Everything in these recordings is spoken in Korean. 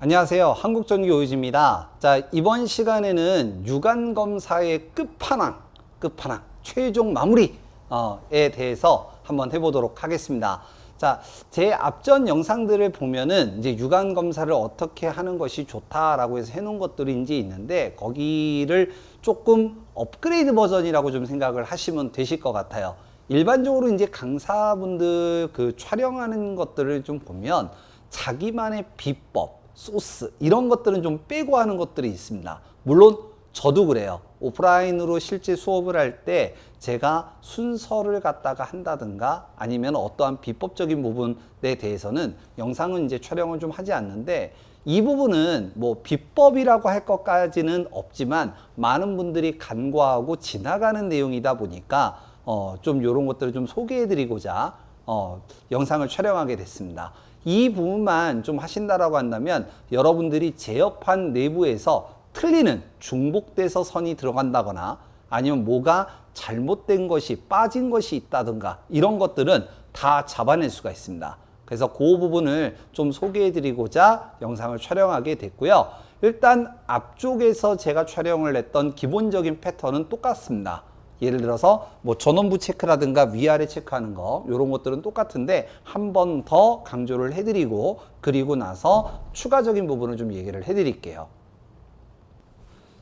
안녕하세요. 한국전기 오유지입니다. 자, 이번 시간에는 유관 검사의 끝판왕, 끝판왕, 최종 마무리에 대해서 한번 해보도록 하겠습니다. 자, 제 앞전 영상들을 보면은 이제 유관 검사를 어떻게 하는 것이 좋다라고 해서 해놓은 것들이 이제 있는데 거기를 조금 업그레이드 버전이라고 좀 생각을 하시면 되실 것 같아요. 일반적으로 이제 강사분들 그 촬영하는 것들을 좀 보면 자기만의 비법, 소스 이런 것들은 좀 빼고 하는 것들이 있습니다. 물론 저도 그래요. 오프라인으로 실제 수업을 할 때 제가 순서를 갖다가 한다든가 아니면 어떠한 비법적인 부분에 대해서는 영상은 이제 촬영을 좀 하지 않는데 이 부분은 뭐 비법이라고 할 것까지는 없지만 많은 분들이 간과하고 지나가는 내용이다 보니까 어, 좀 이런 것들을 좀 소개해 드리고자 어, 영상을 촬영하게 됐습니다. 이 부분만 좀 하신다라고 한다면 여러분들이 제어판 내부에서 틀리는 중복돼서 선이 들어간다거나 아니면 뭐가 잘못된 것이 빠진 것이 있다든가 이런 것들은 다 잡아낼 수가 있습니다. 그래서 그 부분을 좀 소개해 드리고자 영상을 촬영하게 됐고요. 일단 앞쪽에서 제가 촬영을 했던 기본적인 패턴은 똑같습니다. 예를 들어서 뭐 전원부 체크라든가 위아래 체크하는 거 이런 것들은 똑같은데 한 번 더 강조를 해드리고 그리고 나서 추가적인 부분을 좀 얘기를 해드릴게요.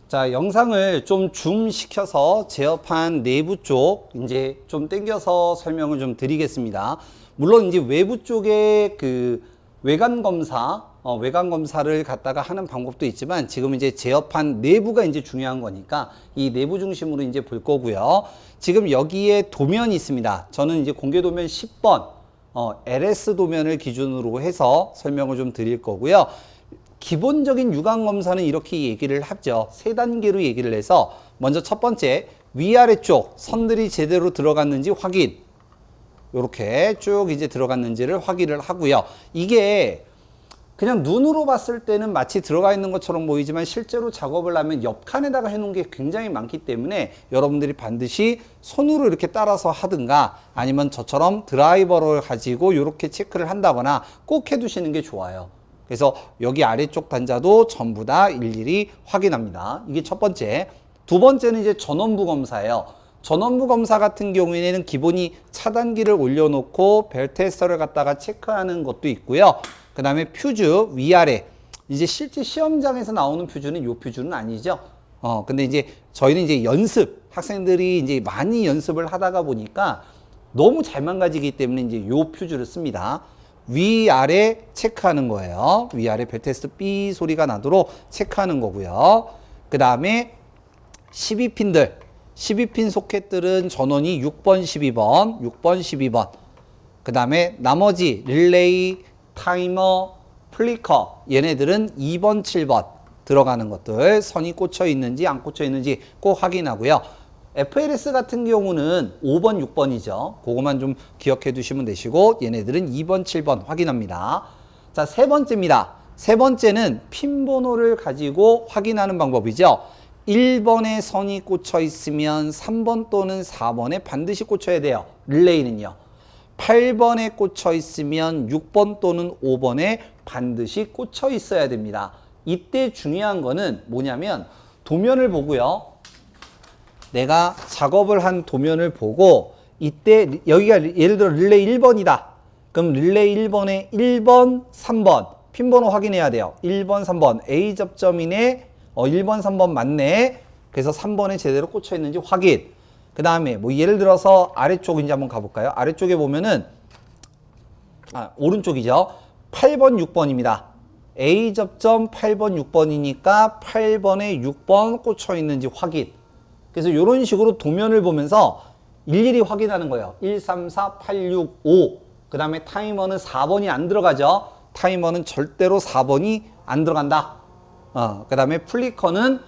자 영상을 좀 줌 시켜서 제어판 내부 쪽 이제 좀 땡겨서 설명을 좀 드리겠습니다. 물론 이제 외부 쪽에 그 외관 검사 어, 외관 검사를 갖다가 하는 방법도 있지만 지금 이제 제어판 내부가 이제 중요한 거니까 이 내부 중심으로 이제 볼 거고요. 지금 여기에 도면이 있습니다. 저는 이제 공개 도면 10번 어, LS 도면을 기준으로 해서 설명을 좀 드릴 거고요. 기본적인 유관 검사는 이렇게 얘기를 하죠. 세 단계로 얘기를 해서 먼저 첫 번째 위아래 쪽 선들이 제대로 들어갔는지 확인. 이렇게 쭉 이제 들어갔는지를 확인을 하고요. 이게 그냥 눈으로 봤을 때는 마치 들어가 있는 것처럼 보이지만 실제로 작업을 하면 옆칸에다가 해놓은 게 굉장히 많기 때문에 여러분들이 반드시 손으로 이렇게 따라서 하든가 아니면 저처럼 드라이버를 가지고 이렇게 체크를 한다거나 꼭 해두시는 게 좋아요. 그래서 여기 아래쪽 단자도 전부 다 일일이 확인합니다. 이게 첫 번째. 두 번째는 이제 전원부 검사예요. 전원부 검사 같은 경우에는 기본이 차단기를 올려놓고 벨 테스터를 갖다가 체크하는 것도 있고요. 그 다음에 퓨즈 위아래. 이제 실제 시험장에서 나오는 퓨즈는 요 퓨즈는 아니죠. 어, 근데 이제 저희는 이제 연습, 학생들이 이제 많이 연습을 하다가 보니까 너무 잘 망가지기 때문에 이제 요 퓨즈를 씁니다. 위아래 체크하는 거예요. 위아래 벨 테스트 B 소리가 나도록 체크하는 거고요. 그 다음에 12핀들, 12핀 소켓들은 전원이 6번, 12번, 6번, 12번. 그 다음에 나머지 릴레이, 타이머, 플리커 얘네들은 2번, 7번 들어가는 것들 선이 꽂혀 있는지 안 꽂혀 있는지 꼭 확인하고요. FLS 같은 경우는 5번, 6번이죠. 그거만 좀 기억해 두시면 되시고 얘네들은 2번, 7번 확인합니다. 자, 세 번째입니다. 세 번째는 핀 번호를 가지고 확인하는 방법이죠. 1번에 선이 꽂혀 있으면 3번 또는 4번에 반드시 꽂혀야 돼요. 릴레이는요. 8번에 꽂혀 있으면 6번 또는 5번에 반드시 꽂혀 있어야 됩니다. 이때 중요한 거는 뭐냐면 도면을 보고요. 내가 작업을 한 도면을 보고 이때 리- 여기가 예를 들어 릴레이 1번이다. 그럼 릴레이 1번에 1번, 3번 핀 번호 확인해야 돼요. 1번, 3번 A 접점이네. 어 1번, 3번 맞네. 그래서 3번에 제대로 꽂혀 있는지 확인. 그 다음에 뭐 예를 들어서 아래쪽 이제 한번 가볼까요? 아래쪽에 보면은 아, 오른쪽이죠. 8번, 6번입니다. A 접점 8번, 6번이니까 8번에 6번 꽂혀 있는지 확인. 그래서 이런 식으로 도면을 보면서 일일이 확인하는 거예요. 1, 3, 4, 8, 6, 5. 그 다음에 타이머는 4번이 안 들어가죠. 타이머는 절대로 4번이 안 들어간다. 어, 그 다음에 플리커는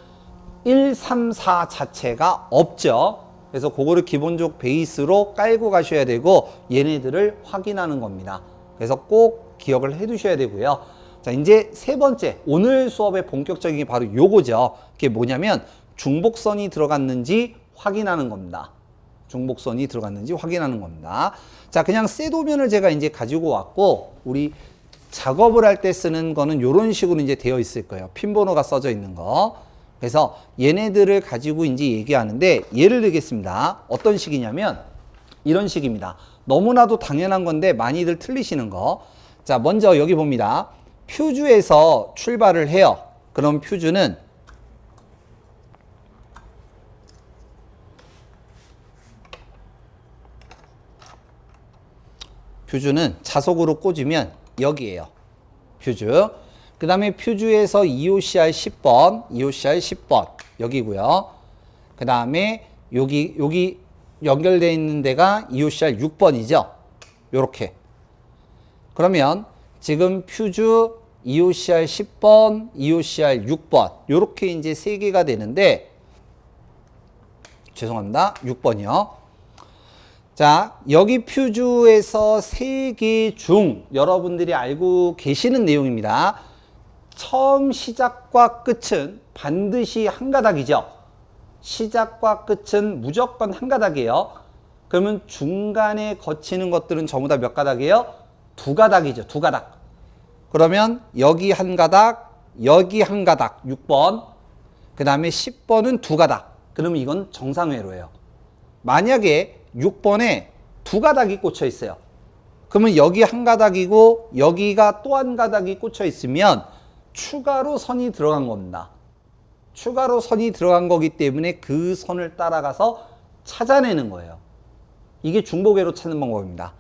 1, 3, 4 자체가 없죠. 그래서 그거를 기본적 베이스로 깔고 가셔야 되고 얘네들을 확인하는 겁니다. 그래서 꼭 기억을 해 두셔야 되고요. 자, 자, 이제 세 번째. 오늘 수업의 본격적인 게 바로 요거죠. 그게 뭐냐면 중복선이 들어갔는지 확인하는 겁니다. 중복선이 들어갔는지 확인하는 겁니다. 자, 그냥 셋도면을 제가 이제 가지고 왔고 우리 작업을 할 때 쓰는 거는 이런 식으로 이제 되어 있을 거예요. 핀 번호가 써져 있는 거. 그래서 얘네들을 가지고 이제 얘기하는데 예를 들겠습니다. 어떤 식이냐면 이런 식입니다. 너무나도 당연한 건데 많이들 틀리시는 거. 자, 먼저 여기 봅니다. 퓨즈에서 출발을 해요. 그럼 퓨즈는 퓨즈는 자석으로 꽂으면 여기에요. 퓨즈. 그 다음에 퓨즈에서 EOCR 10번, EOCR 10번 여기고요. 그 다음에 여기 여기 연결되어 있는 데가 EOCR 6번이죠. 요렇게. 그러면 지금 퓨즈 EOCR 10번, EOCR 6번 요렇게 이제 세 개가 되는데 죄송합니다. 6번이요. 자, 여기 퓨즈에서 세 개 중 여러분들이 알고 계시는 내용입니다. 처음 시작과 끝은 반드시 한 가닥이죠. 시작과 끝은 무조건 한 가닥이에요. 그러면 중간에 거치는 것들은 전부 다 몇 가닥이에요? 두 가닥이죠. 두 가닥. 그러면 여기 한 가닥, 여기 한 가닥, 6번. 그 다음에 10번은 두 가닥. 그러면 이건 정상회로예요. 만약에 6번에 두 가닥이 꽂혀 있어요. 그러면 여기 한 가닥이고 여기가 또 한 가닥이 꽂혀 있으면 추가로 선이 들어간 겁니다. 추가로 선이 들어간 거기 때문에 그 선을 따라가서 찾아내는 거예요. 이게 중복회로 찾는 방법입니다.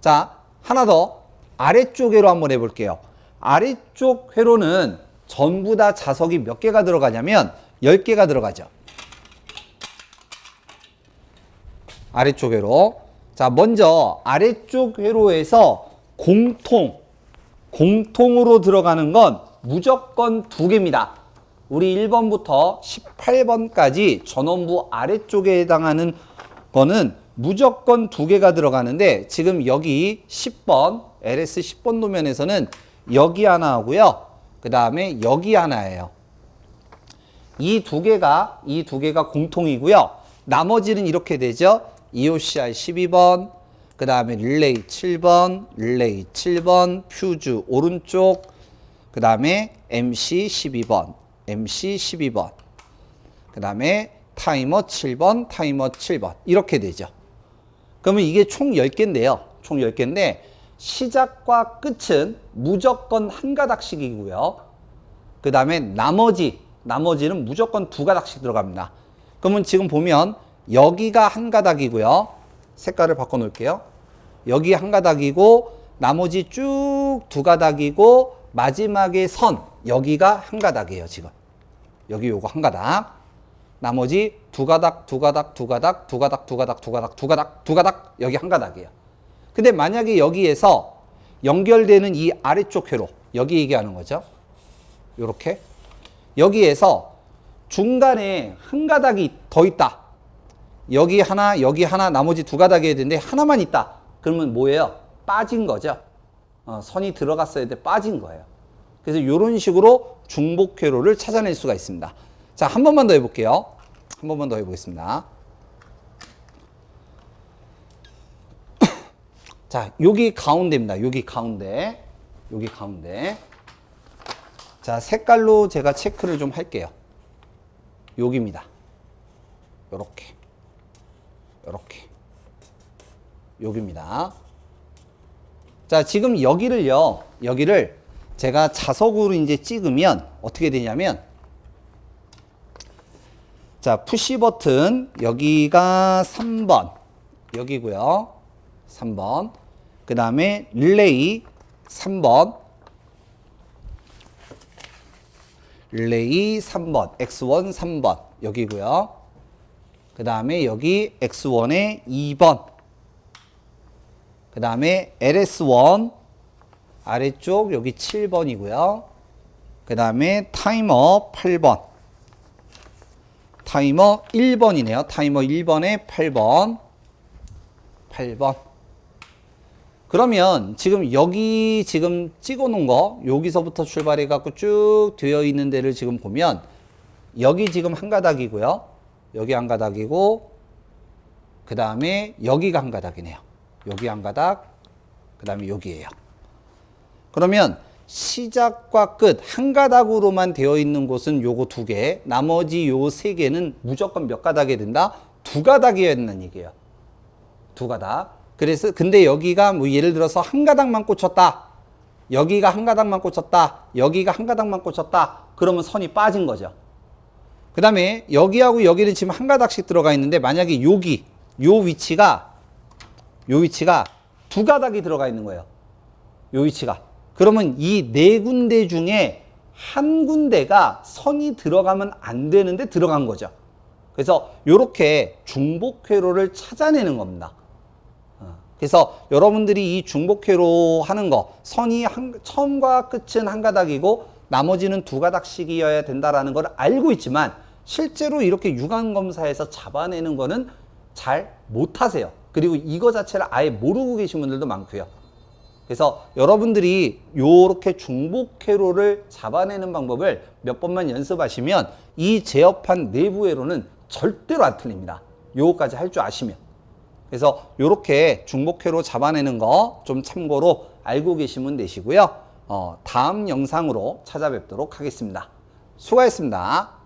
자, 하나 더 아래쪽 회로 한번 해볼게요. 아래쪽 회로는 전부 다 자석이 몇 개가 들어가냐면 10개가 들어가죠. 아래쪽 회로. 자, 먼저 아래쪽 회로에서 공통, 공통으로 들어가는 건 무조건 두 개입니다. 우리 1번부터 18번까지 전원부 아래쪽에 해당하는 거는 무조건 두 개가 들어가는데 지금 여기 10번, LS 10번 도면에서는 여기 하나 하고요. 그 다음에 여기 하나예요. 이 두 개가, 이 두 개가 공통이고요. 나머지는 이렇게 되죠. EOCR 12번, 그 다음에 릴레이 7번, 릴레이 7번, 퓨즈 오른쪽, 그 다음에 MC 12번, MC 12번, 그 다음에 타이머 7번, 타이머 7번. 이렇게 되죠. 그러면 이게 총 10개인데요. 총 10개인데, 시작과 끝은 무조건 한 가닥씩이고요. 그 다음에 나머지, 나머지는 무조건 두 가닥씩 들어갑니다. 그러면 지금 보면 여기가 한 가닥이고요. 색깔을 바꿔 놓을게요. 여기 한 가닥이고 나머지 쭉 두 가닥이고 마지막에 선 여기가 한 가닥이에요, 지금. 여기 요거 한 가닥. 나머지 두 가닥, 두 가닥, 두 가닥, 두 가닥, 두 가닥, 두 가닥, 두 가닥, 두 가닥 여기 한 가닥이에요. 근데 만약에 여기에서 연결되는 이 아래쪽 회로 여기 얘기하는 거죠. 요렇게 여기에서 중간에 한 가닥이 더 있다. 여기 하나, 여기 하나, 나머지 두 가닥이 있는데 하나만 있다. 그러면 뭐예요? 빠진 거죠. 어, 선이 들어갔어야 돼 빠진 거예요. 그래서 이런 식으로 중복 회로를 찾아낼 수가 있습니다. 자, 한 번만 더 해볼게요. 한 번만 더 해보겠습니다. 자, 여기 가운데입니다. 여기 가운데. 여기 가운데. 자, 색깔로 제가 체크를 좀 할게요. 여기입니다. 요렇게. 요렇게. 여기입니다. 자, 지금 여기를요, 여기를 제가 자석으로 이제 찍으면 어떻게 되냐면, 자, 푸시 버튼, 여기가 3번, 여기고요 3번. 그 다음에 릴레이 3번. 릴레이 3번, X1 3번, 여기고요 그 다음에 여기 X1에 2번. 그 다음에 LS1 아래쪽 여기 7번이고요. 그 다음에 타이머 8번. 타이머 1번이네요. 타이머 1번에 8번. 8번. 그러면 지금 여기 지금 찍어 놓은 거 여기서부터 출발해 갖고 쭉 되어 있는 데를 지금 보면 여기 지금 한 가닥이고요. 여기 한 가닥이고 그 다음에 여기가 한 가닥이네요. 여기 한 가닥, 그 다음에 여기에요. 그러면 시작과 끝 한 가닥으로만 되어 있는 곳은 요거 두 개, 나머지 요 세 개는 무조건 몇 가닥이 된다? 두 가닥이어야 된다는 얘기예요. 두 가닥. 그래서 근데 여기가 뭐 예를 들어서 한 가닥만 꽂혔다. 여기가 한 가닥만 꽂혔다. 여기가 한 가닥만 꽂혔다. 그러면 선이 빠진 거죠. 그 다음에 여기하고 여기는 지금 한 가닥씩 들어가 있는데 만약에 여기 요 위치가 요 위치가 두 가닥이 들어가 있는 거예요. 요 위치가. 그러면 이 네 군데 중에 한 군데가 선이 들어가면 안 되는데 들어간 거죠. 그래서 요렇게 중복 회로를 찾아내는 겁니다. 어, 그래서 여러분들이 이 중복 회로 하는 거 선이 한, 처음과 끝은 한 가닥이고 나머지는 두 가닥씩이어야 된다라는 걸 알고 있지만 실제로 이렇게 육안 검사에서 잡아내는 거는 잘 못하세요. 그리고 이거 자체를 아예 모르고 계신 분들도 많고요. 그래서 여러분들이 요렇게 중복 회로를 잡아내는 방법을 몇 번만 연습하시면 이 제어판 내부 회로는 절대로 안 틀립니다. 요거까지 할 줄 아시면. 그래서 요렇게 중복 회로 잡아내는 거 좀 참고로 알고 계시면 되시고요. 어, 다음 영상으로 찾아뵙도록 하겠습니다. 수고하셨습니다.